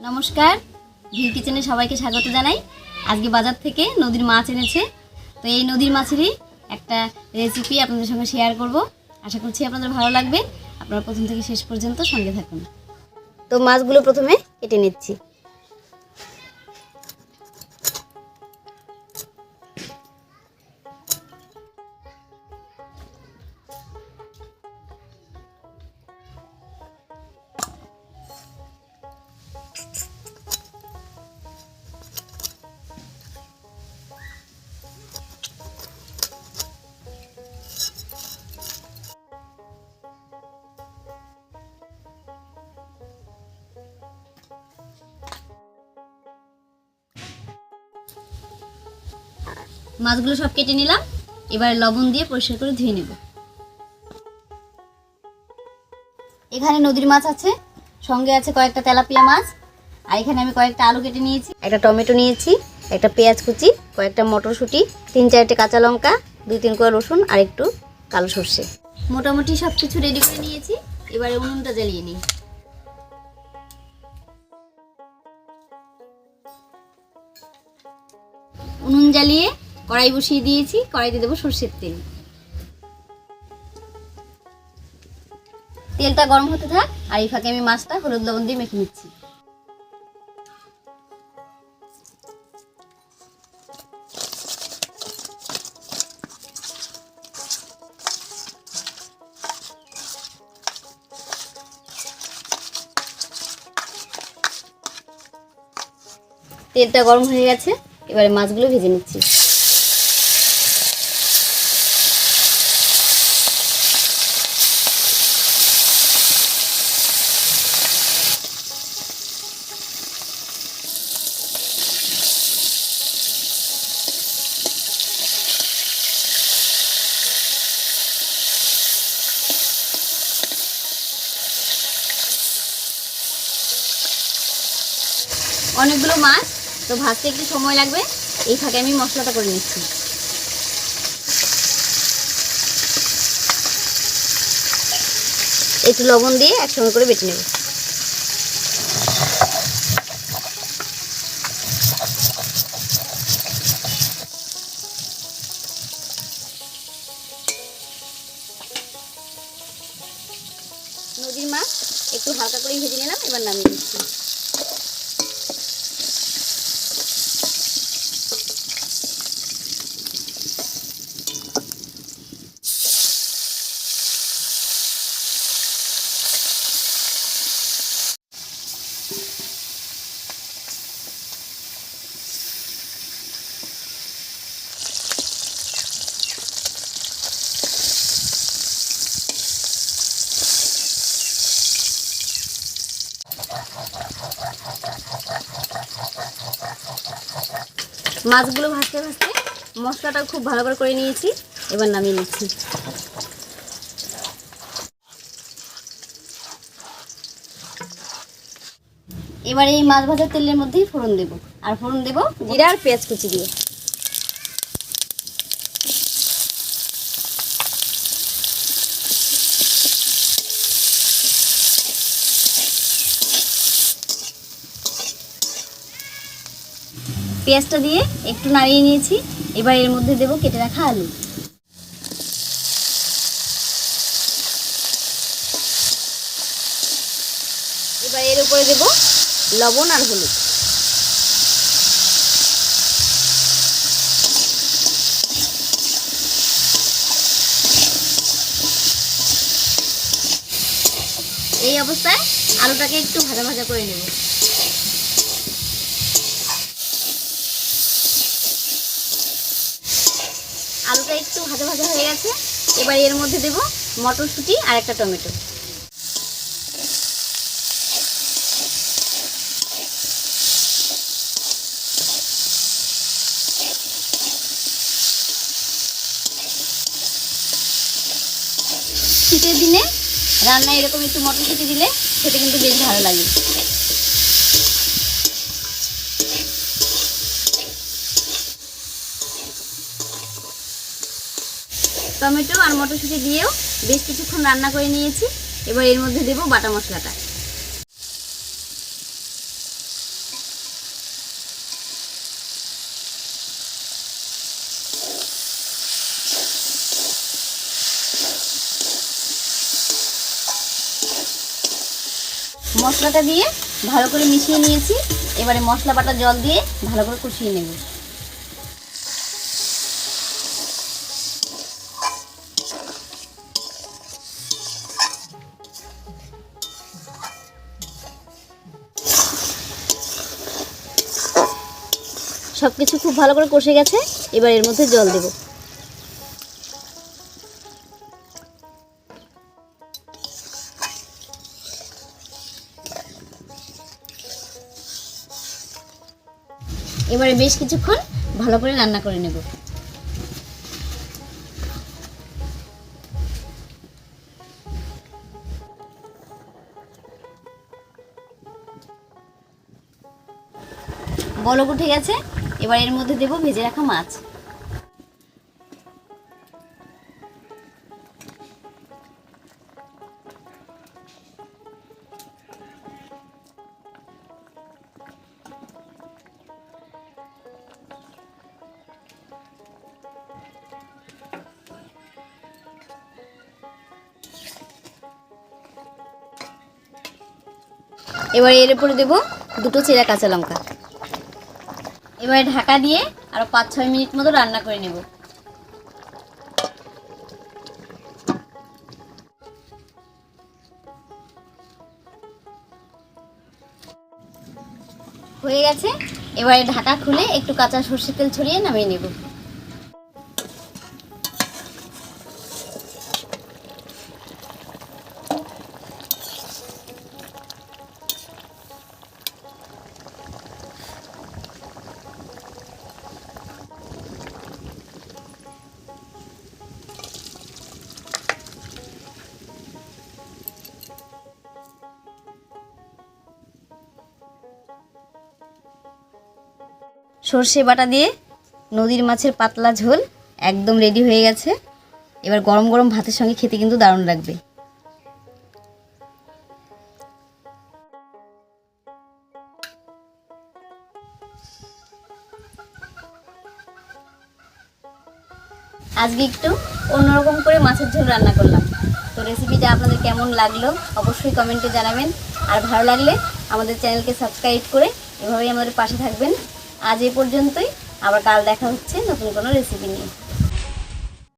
নমস্কার, ভিল কিচেনে সবাইকে স্বাগত জানাই। আজকে বাজার থেকে নদীর মাছ এনেছে। তো এই নদীর মাছেরই একটা রেসিপি আপনাদের সঙ্গে শেয়ার করব। আশা করছি আপনাদের ভালো লাগবে। আপনারা প্রথম থেকে শেষ পর্যন্ত সঙ্গে থাকুন। তো মাছগুলো প্রথমে কেটে নিচ্ছি। মাছগুলো সব কেটে নিলাম। এবার লবণ দিয়ে পরিষ্কার করে ধুয়ে নেব। এখানে নদীর মাছ আছে, সঙ্গে আছে কয়েকটা তেলাপিয়া মাছ, আর এখানে আমি কয়েকটা আলু কেটে নিয়েছি, একটা টমেটো নিয়েছি, একটা পেঁয়াজ কুচি, কয়েকটা মটরশুঁটি, তিন চারটে কাঁচা লঙ্কা, দুই তিন কোয়া রসুন, আর একটু কালো সর্ষে। মোটামুটি সব কিছু রেডি করে নিয়েছি, এবারে উনুনটা জ্বালিয়ে নিই। উনুন জ্বালিয়ে কড়াই বসিয়ে দিয়েছি, কড়াইতে দেবো সর্ষের তেল। তেলটা গরম হতে থাক, আর এই ফাঁকে আমি মাছটা হলুদ লবণ দিয়ে মেখে নিচ্ছি। তেলটা গরম হয়ে গেছে, এবারে মাছগুলো ভেজে নিচ্ছি। অনেকগুলো মাছ, তো ভাজতে একটু সময় লাগবে। এই ফাঁকে আমি মশলাটা করে নিচ্ছি। একটু লবণ দিয়ে একসঙ্গে করে বেটে নেব। নদীর মাছ একটু হালকা করে ভেজে নিলাম, এবার নামিয়ে দিচ্ছি মাছগুলো ভাজতে ভাজতে মশলাটা খুব ভালো করে করে নিয়েছি, এবার নামিয়ে নিচ্ছি। এবার এই মাছ ভাজার তেলের মধ্যেই ফোড়ন দেব। আর ফোড়ন দেব জিরা আর পেঁয়াজ কুচি দিয়ে। পেঁয়াজটা দিয়ে একটু নাড়িয়ে নিয়েছি। এবার এর মধ্যে দেব কেটে রাখা আলু। এবার এর উপরে দেব লবণ আর হলুদ। এই অবস্থায় আলুটাকে একটু ভাজা ভাজা করে নেব। আলুটা একটু ভাজা ভাজা হয়ে গেছে। এবার এর মধ্যে দেব মটরশুঁটি আর একটা টমেটো। শীতের দিনে রান্নায় এরকম একটু মটরশুঁটি দিলে খেতে কিন্তু বেশ ভালো লাগে। টমেটো আর মটরশুঁটি দিয়েও বেশ কিছুক্ষণ রান্না করে নিয়েছি। এবার এর মধ্যে দেব বাটা মশলাটা। মশলাটা দিয়ে ভালো করে মিশিয়ে নিয়েছি। এবারে মশলা বাটা জল দিয়ে ভালো করে কষিয়ে নেব। সব কিছু খুব ভালো করে কষে গেছে, এবার এর মধ্যে জল দেব। এবারে বেশ কিছুক্ষণ ভালো করে রান্না করে নেব। বলক উঠে গেছে এবার এর মধ্যে দেব ভেজে রাখা মাছ। এবার এর উপরে দেব দুটো চেরা কাঁচা লঙ্কা। এবারে ঢাকা দিয়ে আরও পাঁচ ছয় মিনিট মতো রান্না করে নেব। হয়ে গেছে। এবারে ঢাকা খুলে একটু কাঁচা সর্ষের তেল ছড়িয়ে নামিয়ে নেব। সর্ষে বাটা দিয়ে নদীর মাছের পাতলা ঝোল একদম রেডি হয়ে গেছে। এবার গরম গরম ভাতের সঙ্গে খেতে কিন্তু দারুণ লাগবে। আজকে একটু অন্যরকম করে মাছের ঝোল রান্না করলাম। তো রেসিপিটা আপনাদের কেমন লাগল অবশ্যই কমেন্টে জানাবেন। আর ভালো লাগলে আমাদের চ্যানেলকে সাবস্ক্রাইব করে এভাবেই আমাদের পাশে থাকবেন। আজ এই পর্যন্তই। আবার কাল দেখা হচ্ছে নতুন কোনো রেসিপি নিয়ে।